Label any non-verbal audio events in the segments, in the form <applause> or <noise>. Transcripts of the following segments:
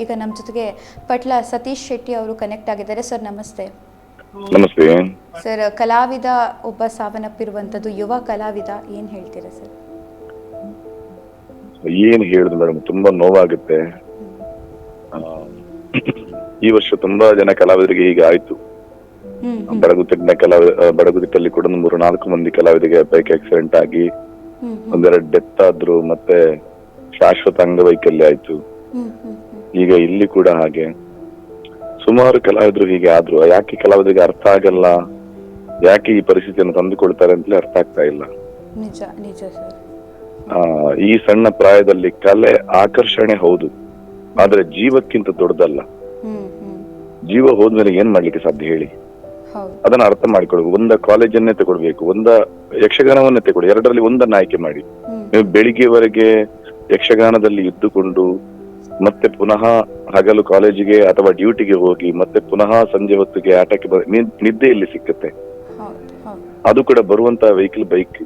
ಈಗ ನಮ್ಮ ಜೊತೆಗೆ ಪಟ್ಲ ಸತೀಶ್ ಶೆಟ್ಟಿ ಅವರು ಕನೆಕ್ಟ್ ಆಗಿದ್ದಾರೆ. ಸರ್ ನಮಸ್ತೆ. ನಮಸ್ತೆ. ಸರ್ ಕಲಾವಿದ ಒಬ್ಬ ಸಾವನ್ನಪ್ಪಿರುವಂತದ್ದು ಯುವ ಕಲಾವಿದ ಏನ್ ಹೇಳ್ತೀರಾ ಸರ್? ಏನ್ ಹೇಳುದು ಮೇಡಮ್ ತುಂಬಾ ನೋವಾಗುತ್ತೆ. ಈ ವರ್ಷ ತುಂಬಾ ಜನ ಕಲಾವಿದರಿಗೆ ಈಗ ಆಯ್ತು. ಬಡಗುತಿಟ್ಟಿನ ಕಲಾವಿದ ಬಡಗುತಿಟ್ಟಲ್ಲಿ ಕೂಡ ಮೂರು ನಾಲ್ಕು ಮಂದಿ ಕಲಾವಿದರಿಗೆ ಬೈಕ್ ಆಕ್ಸಿಡೆಂಟ್ ಆಗಿ ಒಂದೆರಡು ಡೆತ್ ಆದ್ರು ಮತ್ತೆ ಶಾಶ್ವತ ಅಂಗವೈಕಲ್ಯ ಆಯ್ತು. ಈಗ ಇಲ್ಲಿ ಕೂಡ ಹಾಗೆ. ಸುಮಾರು ಕಲಾವಿದರು ಹೀಗೆ ಆದ್ರು ಯಾಕೆ ಕಲಾವಿದರಿಗೆ ಅರ್ಥ ಆಗಲ್ಲ? ಯಾಕೆ ಈ ಪರಿಸ್ಥಿತಿಯನ್ನು ತಂದುಕೊಳ್ತಾರೆ ಅಂತಲೇ ಅರ್ಥ ಆಗ್ತಾ ಇಲ್ಲ. ಈ ಸಣ್ಣ ಪ್ರಾಯದಲ್ಲಿ ಕಲೆ ಆಕರ್ಷಣೆ ಹೌದು. ಆದ್ರೆ ಜೀವಕ್ಕಿಂತ ದೊಡ್ಡದಲ್ಲ. ಜೀವ ಹೋದ್ಮೇಲೆ ಏನ್ ಮಾಡ್ಲಿಕ್ಕೆ ಸಾಧ್ಯ ಹೇಳಿ? ಅದನ್ನ ಅರ್ಥ ಮಾಡಿಕೊಡ್ಬೇಕು ಒಂದ ಕಾಲೇಜನ್ನೇ ತಗೊಳ್ಬೇಕು ಒಂದ ಯಕ್ಷಗಾನವನ್ನೇ ತಗೊಳ್ಳಿ ಎರಡರಲ್ಲಿ ಒಂದನ್ನ ಆಯ್ಕೆ ಮಾಡಿ. ನೀವು ಬೆಳಿಗ್ಗೆವರೆಗೆ ಯಕ್ಷಗಾನದಲ್ಲಿ ಇದ್ದುಕೊಂಡು ಮತ್ತೆ ಪುನಃ ಹಗಲು ಕಾಲೇಜಿಗೆ ಅಥವಾ ಡ್ಯೂಟಿಗೆ ಹೋಗಿ ಮತ್ತೆ ಪುನಃ ಸಂಜೆ ಹೊತ್ತಿಗೆ ಆಟಕ್ಕೆ ನಿದ್ದೆ ಇಲ್ಲಿ ಸಿಕ್ಕತ್ತೆ. ಅದು ಕೂಡ ಬರುವಂತ ವೆಹಿಕಲ್ ಬೈಕ್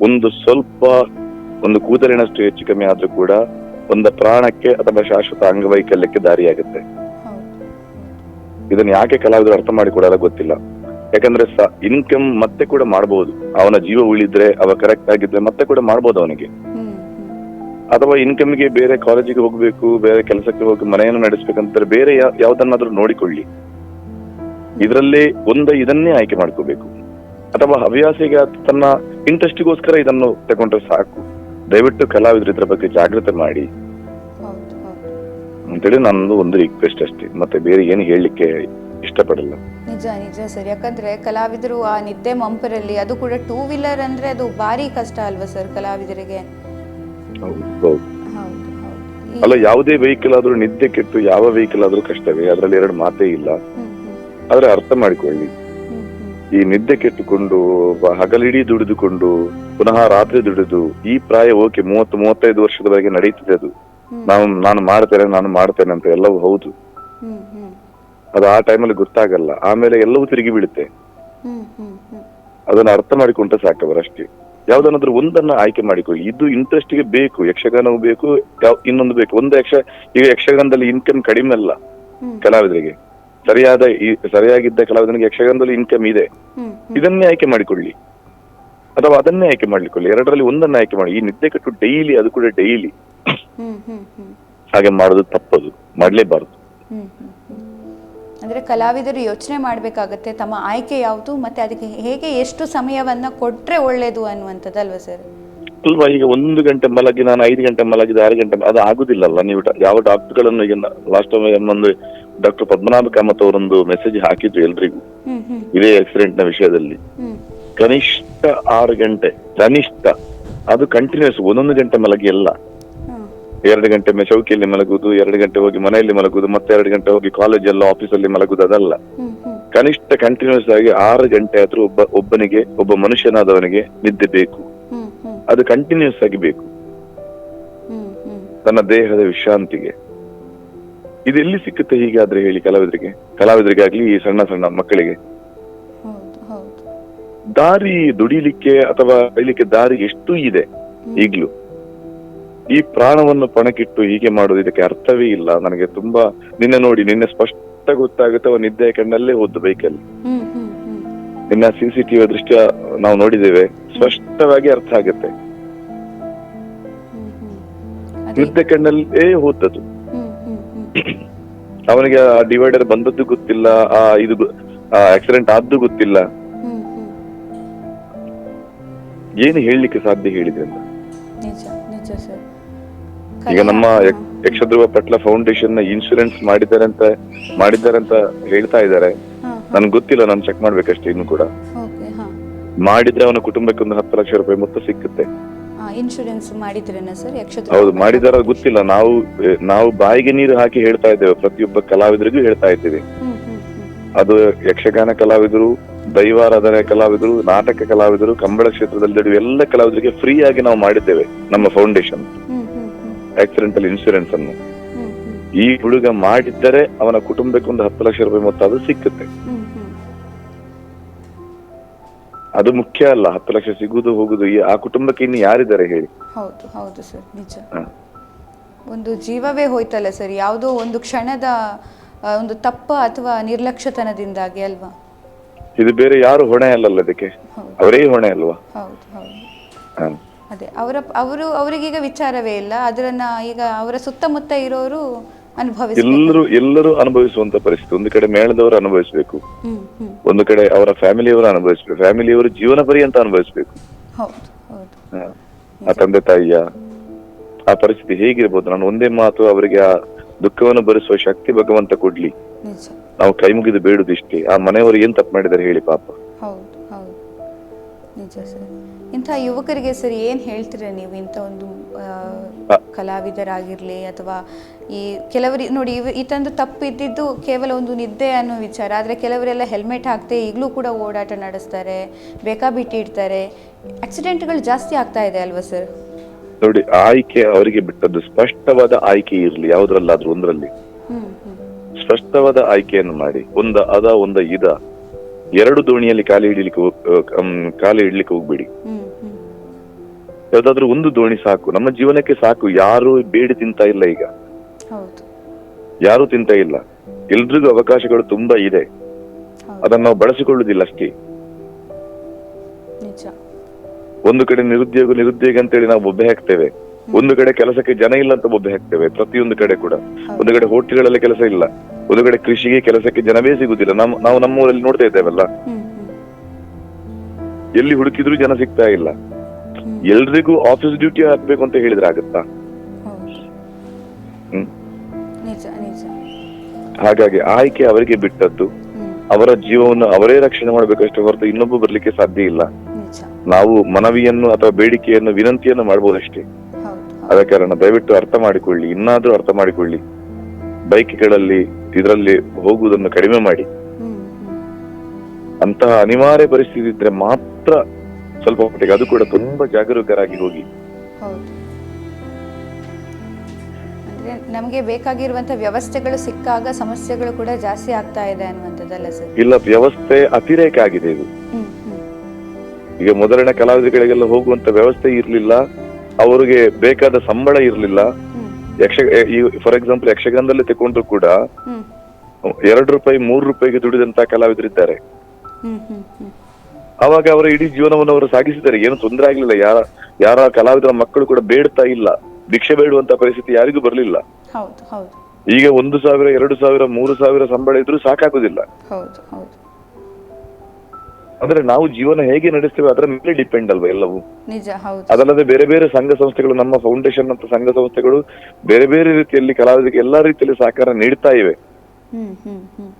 ಒಂದು ಸ್ವಲ್ಪ ಒಂದು ಕೂದಲಿನಷ್ಟು ಹೆಚ್ಚು ಕಮ್ಮಿ ಆದ್ರೂ ಕೂಡ ಒಂದು ಪ್ರಾಣಕ್ಕೆ ಅಥವಾ ಶಾಶ್ವತ ಅಂಗವೈಕಲ್ಯಕ್ಕೆ ದಾರಿಯಾಗುತ್ತೆ. ಇದನ್ನ ಯಾಕೆ ಕಲಾವಿದರು ಅರ್ಥ ಮಾಡಿಕೊಡಲ್ಲ ಗೊತ್ತಿಲ್ಲ. ಯಾಕಂದ್ರೆ ಇನ್ಕಮ್ ಮತ್ತೆ ಕೂಡ ಮಾಡಬಹುದು ಅವನ ಜೀವ ಉಳಿದ್ರೆ ಅವ ಕರೆಕ್ಟ್ ಆಗಿದ್ರೆ ಮತ್ತೆ ಕೂಡ ಮಾಡಬಹುದು ಅವನಿಗೆ. ಅಥವಾ ಇನ್ಕಮ್ಗೆ ಬೇರೆ ಕಾಲೇಜಿಗೆ ಹೋಗ್ಬೇಕು ಬೇರೆ ಕೆಲಸಕ್ಕೆ ಹೋಗಿ ಮನೆಯನ್ನು ನಡೆಸ್ಬೇಕಂತಾರೆ ಬೇರೆ ಯಾವ್ದನ್ನಾದ್ರೂ ನೋಡಿಕೊಳ್ಳಿ. ಇದರಲ್ಲಿ ಒಂದ ಇದನ್ನೇ ಆಯ್ಕೆ ಮಾಡ್ಕೋಬೇಕು. ಅಥವಾ ಹವ್ಯಾಸಿಗೆ ತನ್ನ ಇಂಟ್ರೆಸ್ಟ್ಗೋಸ್ಕರ ಇದನ್ನು ತಗೊಂಡ್ರೆ ಸಾಕು. ದಯವಿಟ್ಟು ಕಲಾವಿದರು ಇದ್ರ ಬಗ್ಗೆ ಜಾಗೃತಿ ಮಾಡಿ. ಅಂತೇಳಿ ನನ್ನದು ಒಂದು ರಿಕ್ವೆಸ್ಟ್ ಅಷ್ಟೇ. ಮತ್ತೆ ಬೇರೆ ಏನು ಹೇಳಲಿಕ್ಕೆ ಇಷ್ಟಪಡಲ್ಲ. ನಿಜ ನಿಜ ಸರ್. ಯಾಕಂದ್ರೆ ಕಲಾವಿದರು ಆ ನಿದ್ದೆ ಮಂಪರಲ್ಲಿ ಅದು ಕೂಡ ಟೂ ವೀಲರ್ ಅಂದ್ರೆ ಅದು ಭಾರಿ ಕಷ್ಟ ಅಲ್ವಾ ಸರ್ ಕಲಾವಿದರಿಗೆ? ಅಲ್ಲ ಯಾವುದೇ ವೆಹಿಕಲ್ ಆದ್ರೂ ನಿದ್ದೆ ಕೆಟ್ಟು ಯಾವ ವೆಹಿಕಲ್ ಆದ್ರೂ ಕಷ್ಟವೇ ಅದರಲ್ಲಿ ಎರಡು ಮಾತೇ ಇಲ್ಲ. ಆದ್ರೆ ಅರ್ಥ ಮಾಡಿಕೊಳ್ಳಿ. ಈ ನಿದ್ದೆ ಕೆಟ್ಟುಕೊಂಡು ಹಗಲಿಡೀ ದುಡಿದುಕೊಂಡು ಪುನಃ ರಾತ್ರಿ ದುಡಿದು ಈ ಪ್ರಾಯ ಓಕೆ ಮೂವತ್ತು ಮೂವತ್ತೈದು ವರ್ಷದವರೆಗೆ ನಡೀತದೆ ಅದು. ನಾನು ನಾವು ನಾನು ಮಾಡ್ತೇನೆ ನಾನು ಮಾಡ್ತೇನೆ ಅಂತ ಎಲ್ಲವೂ ಹೌದು. ಅದು ಆ ಟೈಮಲ್ಲಿ ಗೊತ್ತಾಗಲ್ಲ. ಆಮೇಲೆ ಎಲ್ಲವೂ ತಿರುಗಿ ಬೀಳುತ್ತೆ. ಅದನ್ನ ಅರ್ಥ ಮಾಡಿಕೊಂಡ್ರೆ ಸಾಕವರಷ್ಟೇ ಯಾವ್ದನ್ನಾದ್ರೂ ಒಂದನ್ನ ಆಯ್ಕೆ ಮಾಡಿಕೊಳ್ಳಿ ಇದು ಇಂಟ್ರೆಸ್ಟ್ಗೆ ಬೇಕು ಯಕ್ಷಗಾನವು ಬೇಕು ಇನ್ನೊಂದು ಬೇಕು. ಒಂದು ಯಕ್ಷ ಈಗ ಯಕ್ಷಗಾನದಲ್ಲಿ ಇನ್ಕಮ್ ಕಡಿಮೆ ಅಲ್ಲ ಕಲಾವಿದರಿಗೆ. ಸರಿಯಾದ ಈ- ಸರಿಯಾಗಿದ್ದ ಕಲಾವಿದನಿಗೆ ಯಕ್ಷಗಾನದಲ್ಲಿ ಇನ್ಕಮ್ ಇದೆ. ಇದನ್ನೇ ಆಯ್ಕೆ ಮಾಡಿಕೊಳ್ಳಿ. ಅಥವಾ ಅದನ್ನೇ ಆಯ್ಕೆ ಮಾಡಿಕೊಳ್ಳಿ. ಎರಡರಲ್ಲಿ ಒಂದನ್ನ ಆಯ್ಕೆ ಮಾಡಿ. ಈ ನಿದ್ದೆ ಕಟ್ಟು ಡೈಲಿ ಅದು ಕೂಡ ಡೈಲಿ ಹಾಗೆ ಮಾಡೋದು ತಪ್ಪದು. ಮಾಡ್ಲೇಬಾರದು. ಅಂದ್ರೆ ಕಲಾವಿದರು ಯೋಚನೆ ಮಾಡಬೇಕಾಗತ್ತೆ ತಮ್ಮ ಆಯ್ಕೆ ಯಾವುದು ಮತ್ತೆ ಅದಕ್ಕೆ ಹೇಗೆ ಎಷ್ಟು ಸಮಯವನ್ನ ಕೊಟ್ರೆ ಒಳ್ಳೇದು ಅನ್ನುವಂಥದ್ದಲ್ವಾ ಸರ್? ಅಲ್ವಾ ಈಗ ಒಂದು ಗಂಟೆ ಮಲಗಿ ನಾನು ಐದು ಗಂಟೆ ಮಲಗಿದ ಆರು ಗಂಟೆ ಅದು ಆಗುದಿಲ್ಲಲ್ಲ ನೀವು ಯಾವ ಡಾಕ್ಟರ್ಗಳನ್ನು ಈಗ ಲಾಸ್ಟ್ ಟೈಮ್ ಒಂದು ಡಾಕ್ಟರ್ ಪದ್ಮನಾಭ ಕಾಮತ್ ಅವರೊಂದು ಮೆಸೇಜ್ ಹಾಕಿದ್ರು ಎಲ್ರಿಗೂ. ಇದೇ ಆಕ್ಸಿಡೆಂಟ್ನ ವಿಷಯದಲ್ಲಿ. ಕನಿಷ್ಠ ಆರು ಗಂಟೆ ಕನಿಷ್ಠ. ಅದು ಕಂಟಿನ್ಯೂಸ್ ಒಂದೊಂದು ಗಂಟೆ ಮಲಗಿ ಎಲ್ಲ ಎರಡು ಗಂಟೆ ಮೆ- ಚೌಕಿಯಲ್ಲಿ ಮಲಗುದು ಎರಡು ಗಂಟೆ ಹೋಗಿ ಮನೆಯಲ್ಲಿ ಮಲಗುದು ಮತ್ತೆ ಎರಡು ಗಂಟೆ ಹೋಗಿ ಕಾಲೇಜ್ ಎಲ್ಲ ಆಫೀಸಲ್ಲಿ ಮಲಗುದು ಅದಲ್ಲ. ಕನಿಷ್ಠ ಕಂಟಿನ್ಯೂಸ್ ಆಗಿ ಆರು ಗಂಟೆ ಆದ್ರೂ ಒಬ್ಬ ಒಬ್ಬನಿಗೆ ಒಬ್ಬ ಮನುಷ್ಯನಾದವನಿಗೆ ನಿದ್ದೆ ಬೇಕು. ಅದು ಕಂಟಿನ್ಯೂಸ್ ಆಗಿ ಬೇಕು. ತನ್ನ ದೇಹದ ವಿಶ್ರಾಂತಿಗೆ. ಇದು ಎಲ್ಲಿ ಸಿಕ್ಕುತ್ತೆ ಹೀಗಾದ್ರೆ ಹೇಳಿ ಕಲಾವಿದರಿಗೆ? ಕಲಾವಿದರಿಗಾಗ್ಲಿ ಈ ಸಣ್ಣ ಸಣ್ಣ ಮಕ್ಕಳಿಗೆ. ದಾರಿ ದುಡಿಲಿಕ್ಕೆ ಅಥವಾ ಬೆಳಿಲಿಕ್ಕೆ ದಾರಿ ಎಷ್ಟು ಇದೆ ಈಗ್ಲೂ. ಈ ಪ್ರಾಣವನ್ನು ಪಣಕ್ಕಿಟ್ಟು ಹೀಗೆ ಮಾಡೋದು ಇದಕ್ಕೆ ಅರ್ಥವೇ ಇಲ್ಲ. ನನಗೆ ತುಂಬಾ ನಿನ್ನೆ ನೋಡಿ ನಿನ್ನೆ ಸ್ಪಷ್ಟ ಗೊತ್ತಾಗುತ್ತೆ ಅವನು ನಿದ್ದೆ ಕಣ್ಣಲ್ಲೇ ಹೋದ್ದು ಬೈಕಲ್ಲಿ. ನಿನ್ನ ಸಿ ಸಿ ಟಿವಿ ದೃಷ್ಟಿಯ ನಾವು ನೋಡಿದ್ದೇವೆ. ಸ್ಪಷ್ಟವಾಗಿ ಅರ್ಥ ಆಗುತ್ತೆ. ನಿದ್ದೆ ಕಣ್ಣಲ್ಲೇ ಹೋದದ್ದು. ಅವನಿಗೆ ಆ ಡಿವೈಡರ್ ಬಂದದ್ದು ಗೊತ್ತಿಲ್ಲ ಆ ಇದು ಆಕ್ಸಿಡೆಂಟ್ ಆದ್ದು ಗೊತ್ತಿಲ್ಲ. ಏನು ಹೇಳಲಿಕ್ಕೆ ಸಾಧ್ಯ ಹೇಳಿದ್ರಿಂದ ಸರ್ ಈಗ ನಮ್ಮ ಯಕ್ಷದ್ರುವ ಯಕ್ಷಧ್ರುವ ಪಟ್ಲ ಫೌಂಡೇಶನ್ನ ಇನ್ಶೂರೆನ್ಸ್ ಮಾಡಿದ್ದಾರೆ ಅಂತ ಮಾಡಿದ್ದಾರೆ ಅಂತ ಹೇಳ್ತಾ ಇದ್ದಾರೆ ನನ್ಗೆ ಗೊತ್ತಿಲ್ಲ ನಾನು ಚೆಕ್ ಮಾಡ್ಬೇಕಷ್ಟೇ ಇನ್ನು ಕೂಡ. ಮಾಡಿದ್ರೆ ಅವನ ಕುಟುಂಬಕ್ಕೆ ಒಂದು ಹತ್ತು ಲಕ್ಷ ರೂಪಾಯಿ ಮೊತ್ತ ಸಿಕ್ಕುತ್ತೆ. ಇನ್ಶೂರೆನ್ಸ್ ಮಾಡಿದ್ರೇನ ಸರ್ ಯಕ್ಷ ಹೌದು ಮಾಡಿದಾರ ಗೊತ್ತಿಲ್ಲ. ನಾವು ನಾವು ಬಾಯಿಗೆ ನೀರು ಹಾಕಿ ಹೇಳ್ತಾ ಇದ್ದೇವೆ. ಪ್ರತಿಯೊಬ್ಬ ಕಲಾವಿದರಿಗೂ ಹೇಳ್ತಾ ಇದ್ದೇವೆ. ಅದು ಯಕ್ಷಗಾನ ಕಲಾವಿದರು ದೈವಾರಾಧನೆ ಕಲಾವಿದರು ನಾಟಕ ಕಲಾವಿದರು ಕಂಬಳ ಕ್ಷೇತ್ರದಲ್ಲಿ ದುಡಿಯುವ ಎಲ್ಲ ಕಲಾವಿದರಿಗೆ ಫ್ರೀ ಆಗಿ ನಾವು ಮಾಡಿದ್ದೇವೆ ನಮ್ಮ ಫೌಂಡೇಶನ್ ಆಕ್ಸಿಡೆಂಟಲ್ ಇನ್ಶೂರೆನ್ಸ್ ಅನ್ನು. ಈ ಹುಡುಗ ಮಾಡಿದ್ದರೆ ಅವನ ಕುಟುಂಬಕ್ಕೆ ಒಂದು ಹತ್ತು ಲಕ್ಷ ರೂಪಾಯಿ ಮೊತ್ತ ಅದು ಸಿಕ್ಕುತ್ತೆ. ಅದು ಮುಖ್ಯ ಅಲ್ಲ ಹತ್ತು ಲಕ್ಷ ಸಿಗುದು ಹೋಗುದು ಈ- ಆ ಕುಟುಂಬಕ್ಕೆ ಇನ್ನು ಯಾರಿದ್ದಾರೆ ಹೇಳಿ? ಹೌದು ಹೌದು ಸರ್ ನಿಜ. ಒಂದು ಜೀವವೇ ಹೋಯ್ತಲ್ಲ ಸರ್ ಯಾವುದೋ ಒಂದು ಕ್ಷಣದ ಒಂದು ತಪ್ಪ ಅಥವಾ ನಿರ್ಲಕ್ಷ್ಯತನದಿಂದಾಗಿ ಅಲ್ವಾ? ಇದು ಬೇರೆ ಯಾರು ಹೊಣೆ ಅಲ್ಲಲ್ಲ ಅದಕ್ಕೆ ಅವರೇ ಹೊಣೆ ಅಲ್ವಾ. ಅದೇ ಅವರ ಅವರು ಅವರಿಗೀಗ ವಿಚಾರವೇ ಇಲ್ಲ. ಅದರನ್ನ ಈಗ ಅವರ ಸುತ್ತಮುತ್ತ ಇರೋರು ಅನುಭವಿಸ ಎಲ್ಲರೂ ಎಲ್ಲರೂ ಅನುಭವಿಸುವಂತ ಪರಿಸ್ಥಿತಿ. ಒಂದು ಕಡೆ ಮೇಳದವರು ಅನುಭವಿಸಬೇಕು. ಒಂದು ಕಡೆ ಅವರ ಫ್ಯಾಮಿಲಿಯವರು ಅನುಭವಿಸಬೇಕು. ಫ್ಯಾಮಿಲಿಯವರು ಜೀವನ ಪರ್ಯಂತ ಅನುಭವಿಸಬೇಕು. ಆ ತಂದೆ ತಾಯಿಯ ಆ ಪರಿಸ್ಥಿತಿ ಹೇಗಿರ್ಬೋದು? ನಾನು ಒಂದೇ ಮಾತು ಅವರಿಗೆ ಆ ದುಃಖವನ್ನು ಭರಿಸುವ ಶಕ್ತಿ ಭಗವಂತ ಕೊಡ್ಲಿ. ನಾವು ಕೈ ಮುಗಿದು ಬೇಡುದಿಷ್ಟೇ ಆ ಮನೆಯವರು ಏನ್ ತಪ್ಪು ಮಾಡಿದ್ದಾರೆ ಹೇಳಿ ಪಾಪ. ಹೌದು ಹೌದು. ನಿಜ ಸರ್. ಇಂಥ ಯುವಕರಿಗೆ ಸರ್ ಏನು ಹೇಳ್ತೀರಾ ನೀವು? ಇಂಥ ಒಂದು ಆ. ಕಲಾವಿದರಾಗಿರ್ಲಿ ಅಥವಾ ಈ ಕೆಲವರು ನೋಡಿ ಇವ ಈತಂದು ತಪ್ಪು ಇದ್ದಿದ್ದು ಕೇವಲ ಒಂದು ನಿದ್ದೆ ಅನ್ನೋ ವಿಚಾರ. ಆದರೆ ಕೆಲವರೆಲ್ಲ ಹೆಲ್ಮೆಟ್ ಹಾಕ್ತೇ ಈಗಲೂ ಕೂಡ ಓಡಾಟ ನಡೆಸ್ತಾರೆ ಬೇಕಾಬಿಟ್ಟಿ ಇಡ್ತಾರೆ. ಆಕ್ಸಿಡೆಂಟ್ಗಳು ಜಾಸ್ತಿ ಆಗ್ತಾ ಇದೆ ಅಲ್ವಾ ಸರ್? ನೋಡಿ ಆಯ್ಕೆ ಅವರಿಗೆ ಬಿಟ್ಟದ್ದು ಸ್ಪಷ್ಟವಾದ ಆಯ್ಕೆ ಇರ್ಲಿ ಯಾವ್ದ್ರಲ್ಲಾದ್ರೂ ಒಂದ್ರಲ್ಲಿ. ಹ್ಮ್ ಹ್ಮ್. ಸ್ಪಷ್ಟವಾದ ಆಯ್ಕೆಯನ್ನು ಮಾಡಿ. ಒಂದ ಅದ ಒಂದ ಇದ. ಎರಡು ದೋಣಿಯಲ್ಲಿ ಕಾಲಿ ಹಿಡಿಲಿಕ್ಕೆ ಕಾಲಿ ಇಡ್ಲಿಕ್ಕೆ ಹೋಗ್ಬೇಡಿ. ಯಾವ್ದಾದ್ರು ಒಂದು ದೋಣಿ ಸಾಕು. ನಮ್ಮ ಜೀವನಕ್ಕೆ ಸಾಕು. ಯಾರು ಬೇಡಿ ತಿಂತ ಇಲ್ಲ ಈಗ. ಯಾರು ತಿಂತ ಇಲ್ಲ. ಎಲ್ರಿಗೂ ಅವಕಾಶಗಳು ತುಂಬಾ ಇದೆ. ಅದನ್ನ ನಾವು ಬಳಸಿಕೊಳ್ಳುದಿಲ್ಲ ಅಷ್ಟೇ. ಒಂದು ಕಡೆ ನಿರುದ್ಯೋಗ ನಿರುದ್ಯೋಗ ಅಂತೇಳಿ ನಾವು ಒಬ್ಬೆ ಹಾಕ್ತೇವೆ ಒಂದು ಕಡೆ ಕೆಲಸಕ್ಕೆ ಜನ ಇಲ್ಲ ಅಂತ ಮುದ್ದೆ ಹಾಕ್ತೇವೆ ಪ್ರತಿಯೊಂದು ಕಡೆ ಕೂಡ. ಒಂದು ಕಡೆ ಹೋಟೆಲ್ಗಳಲ್ಲಿ ಕೆಲಸ ಇಲ್ಲ ಒಂದು ಕಡೆ ಕೃಷಿಗೆ ಕೆಲಸಕ್ಕೆ ಜನವೇ ಸಿಗುದಿಲ್ಲ. ನಾವು ನಮ್ಮ ಊರಲ್ಲಿ ನೋಡ್ತಾ ಇದ್ದೇವಲ್ಲ? ಎಲ್ಲಿ ಹುಡುಕಿದ್ರು ಜನ ಸಿಗ್ತಾ ಇಲ್ಲ. ಎಲ್ರಿಗೂ ಆಫೀಸ್ ಡ್ಯೂಟಿ ಹಾಕ್ಬೇಕು ಅಂತ ಹೇಳಿದ್ರೆ ಆಗುತ್ತಾ? ಹಾಗಾಗಿ ಆಯ್ಕೆ ಅವರಿಗೆ ಬಿಟ್ಟದ್ದು. ಅವರ ಜೀವವನ್ನು ಅವರೇ ರಕ್ಷಣೆ ಮಾಡಬೇಕಷ್ಟೇ ಹೊರತು ಇನ್ನೊಬ್ಬ ಬರ್ಲಿಕ್ಕೆ ಸಾಧ್ಯ ಇಲ್ಲ. ನಾವು ಮನವಿಯನ್ನು ಅಥವಾ ಬೇಡಿಕೆಯನ್ನು ವಿನಂತಿಯನ್ನು ಮಾಡಬಹುದಷ್ಟೇ ಹೌದು ಆದ ಕಾರಣ ದಯವಿಟ್ಟು ಅರ್ಥ ಮಾಡಿಕೊಳ್ಳಿ ಇನ್ನಾದ್ರೂ ಅರ್ಥ ಮಾಡಿಕೊಳ್ಳಿ. ಬೈಕ್ಗಳಲ್ಲಿ ಇದರಲ್ಲಿ ಹೋಗುವುದನ್ನು ಕಡಿಮೆ ಮಾಡಿ. ಅಂತಹ ಅನಿವಾರ್ಯ ಪರಿಸ್ಥಿತಿ ಇದ್ರೆ ಮಾತ್ರ ಸ್ವಲ್ಪ ಮಟ್ಟಿಗೆ ಅದು ಕೂಡ ತುಂಬಾ ಜಾಗರೂಕರಾಗಿ ಹೋಗಿ. ನಮಗೆ ಬೇಕಾಗಿರುವಂತ ವ್ಯವಸ್ಥೆಗಳು ಸಿಕ್ಕಾಗ ಸಮಸ್ಯೆಗಳು ಕೂಡ ಜಾಸ್ತಿ ಆಗ್ತಾ ಇದೆ ಅನ್ನುವಂಥದ್ದಲ್ಲ ಸರ್? ಇಲ್ಲ ವ್ಯವಸ್ಥೆ ಅತಿರೇಕ ಆಗಿದೆ ಇದು. ಈಗ ಮೊದಲನೇ ಕಲಾವಿದಗಳಿಗೆಲ್ಲ ಹೋಗುವಂತ ವ್ಯವಸ್ಥೆ ಇರ್ಲಿಲ್ಲ. ಅವರಿಗೆ ಬೇಕಾದ ಸಂಬಳ ಇರಲಿಲ್ಲ. ಯಕ್ಷ ಫಾರ್ ಎಕ್ಸಾಂಪಲ್ ಯಕ್ಷಗಾನದಲ್ಲಿ ತಗೊಂಡ್ರು ಕೂಡ ಎರಡು ರೂಪಾಯಿ ಮೂರು ರೂಪಾಯಿಗೆ ದುಡಿದಂತ ಕಲಾವಿದರಿದ್ದಾರೆ. ಅವಾಗ ಅವರ ಇಡೀ ಜೀವನವನ್ನು ಅವರು ಸಾಗಿಸಿದ್ದಾರೆ. ಏನು ತೊಂದರೆ ಆಗ್ಲಿಲ್ಲ. ಯಾರ ಯಾರ ಕಲಾವಿದರ ಮಕ್ಕಳು ಕೂಡ ಬೇಡ್ತಾ ಇಲ್ಲ. ಭಿಕ್ಷೆ ಬೇಡುವಂತ ಪರಿಸ್ಥಿತಿ ಯಾರಿಗೂ ಬರಲಿಲ್ಲ. ಈಗ ಒಂದು ಸಾವಿರ ಎರಡು ಸಾವಿರ ಮೂರು ಸಾವಿರ ಸಂಬಳ ಇದ್ರೂ ಸಾಕಾಗುದಿಲ್ಲ. ಅಂದ್ರೆ ನಾವು ಜೀವನ ಹೇಗೆ ನಡೆಸ್ತೇವೆ ಅದರ ಮೇಲೆ ಡಿಪೆಂಡ್ ಅಲ್ವಾ ಎಲ್ಲವೂ? ನಿಜ ಹೌದು. ಅದಲ್ಲದೆ ಬೇರೆ ಬೇರೆ ಸಂಘ ಸಂಸ್ಥೆಗಳು ನಮ್ಮ ಫೌಂಡೇಶನ್ ಅಂತ ಸಂಘ ಸಂಸ್ಥೆಗಳು ಬೇರೆ ಬೇರೆ ರೀತಿಯಲ್ಲಿ ಕಲಾವಿದರಿಗೆ ಎಲ್ಲಾ ರೀತಿಯಲ್ಲಿ ಸಹಕಾರ ನೀಡ್ತಾ ಇವೆ. ಹ್ಮ್ ಹ್ಮ್ ಹ್ಮ್.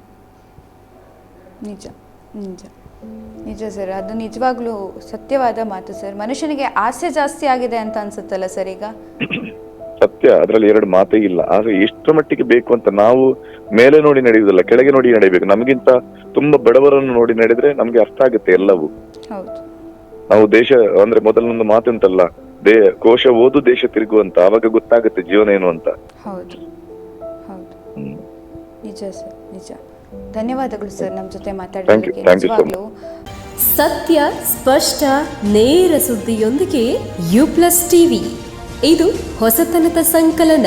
ನಿಜ ನಿಜ. ನಿಜ ಸರ್ ಅದು ನಿಜವಾಗ್ಲೂ ಸತ್ಯವಾದ ಮಾತು ಸರ್. ಮನುಷ್ಯನಿಗೆ ಆಸೆ ಜಾಸ್ತಿ ಆಗಿದೆ ಅಂತ ಅನ್ಸುತ್ತಲ್ಲ ಸರ್ ಈಗ? <coughs> ಸತ್ಯ ಅದರಲ್ಲಿ ಎರಡು ಮಾತೇ ಇಲ್ಲ. ಆದ್ರೆ ಎಷ್ಟು ಮಟ್ಟಿಗೆ ಬೇಕು ಅಂತ ನಾವು ಮೇಲೆ ನೋಡಿ ನಡೆಯುವುದಿಲ್ಲ ಕೆಳಗೆ ನೋಡಿ ನಡೆಯಬೇಕು. ನಮಗಿಂತ ತುಂಬಾ ಬಡವರನ್ನು ನೋಡಿ ನಡೆದ್ರೆ ನಮ್ಗೆ ಅರ್ಥ ಆಗುತ್ತೆ ಎಲ್ಲವೂ. ಹೌದು. ನಾವು ದೇಶ ಅಂದ್ರೆ ಮೊದಲೊಂದು ಮಾತಂತಲ್ಲ ದೇ ಕೋಶ ಓದು ದೇಶ ತಿರುಗು ಅಂತ ಅವಾಗ ಗೊತ್ತಾಗುತ್ತೆ ಜೀವನ ಏನು ಅಂತ. ಹೌದು. ಹೌದು. ನಿಜ ಸರ್ ನಿಜ. ಧನ್ಯವಾದಗಳು ಸರ್ ನಮ್ಮ ಜೊತೆ ಮಾತಾಡಲು ಸತ್ಯ ಸ್ಪಷ್ಟ ನೇರ ಸುದ್ದಿಯೊಂದಿಗೆ ಯು ಪ್ಲಸ್ ಟಿವಿ ಇದು ಹೊಸತನದ ಸಂಕಲನ.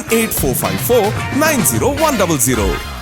98454 90100.